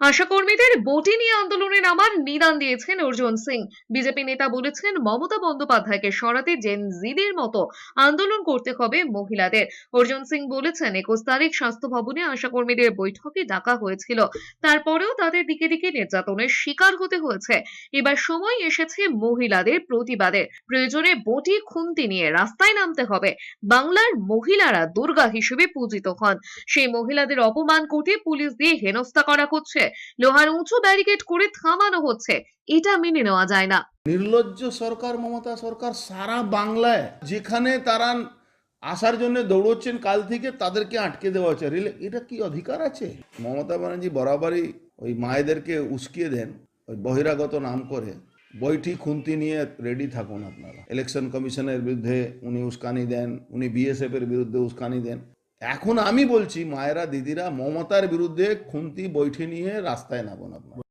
আশাকর্মীদের বটি নিয়ে আন্দোলনে নামার নিদান দিয়েছেন অর্জুন সিং। বিজেপি নেতা বলেছেন, মমতা বন্দ্যোপাধ্যায়কে সরাতে জেন জিদের মতো আন্দোলন করতে হবে মহিলাদের। অর্জুন সিং বলেছেন, একুশ তারিখ স্বাস্থ্য ভবনে আশাকর্মীদের বৈঠকে ডাকা হয়েছিল। তারপরেও তাদের দিকে দিকে নির্যাতনের শিকার হতে হয়েছে। এবার সময় এসেছে মহিলাদের প্রতিবাদের প্রয়োজনে বটি খুন্তি নিয়ে রাস্তায় নামতে হবে। বাংলার মহিলারা দুর্গা হিসেবে পূজিত হন। সেই মহিলাদের অপমান করতে পুলিশ দিয়ে হেনস্থা করা হচ্ছে। লোহার উঁচু ব্যারিকেড করে থামানো হচ্ছে। এটা মেনে নেওয়া যায় না। নির্লজ্জ সরকার মমতা সরকার সারা বাংলায় যেখানে তারা আসার জন্য দৌড়চ্ছেন, কাল থেকে তাদেরকে আটকে দেওয়া হচ্ছে। রিলে, এটা কি অধিকার আছে? মমতা ব্যানার্জি বরাবরই ওই মায়েদেরকে উস্কিয়ে দেন, ওই বহিরাগত নাম করে। বইটি খুন্তি নিয়ে রেডি থাকুন আপনারা। ইলেকশন কমিশনের বিরুদ্ধে উনি উস্কানি দেন, উনি বিএসএফ এর বিরুদ্ধে উস্কানি দেন। এখন আমি বলছি মায়েরা দিদিরা মমতার বিরুদ্ধে খুন্তি বৈঠে নিয়ে রাস্তায় নামুন আপনারা।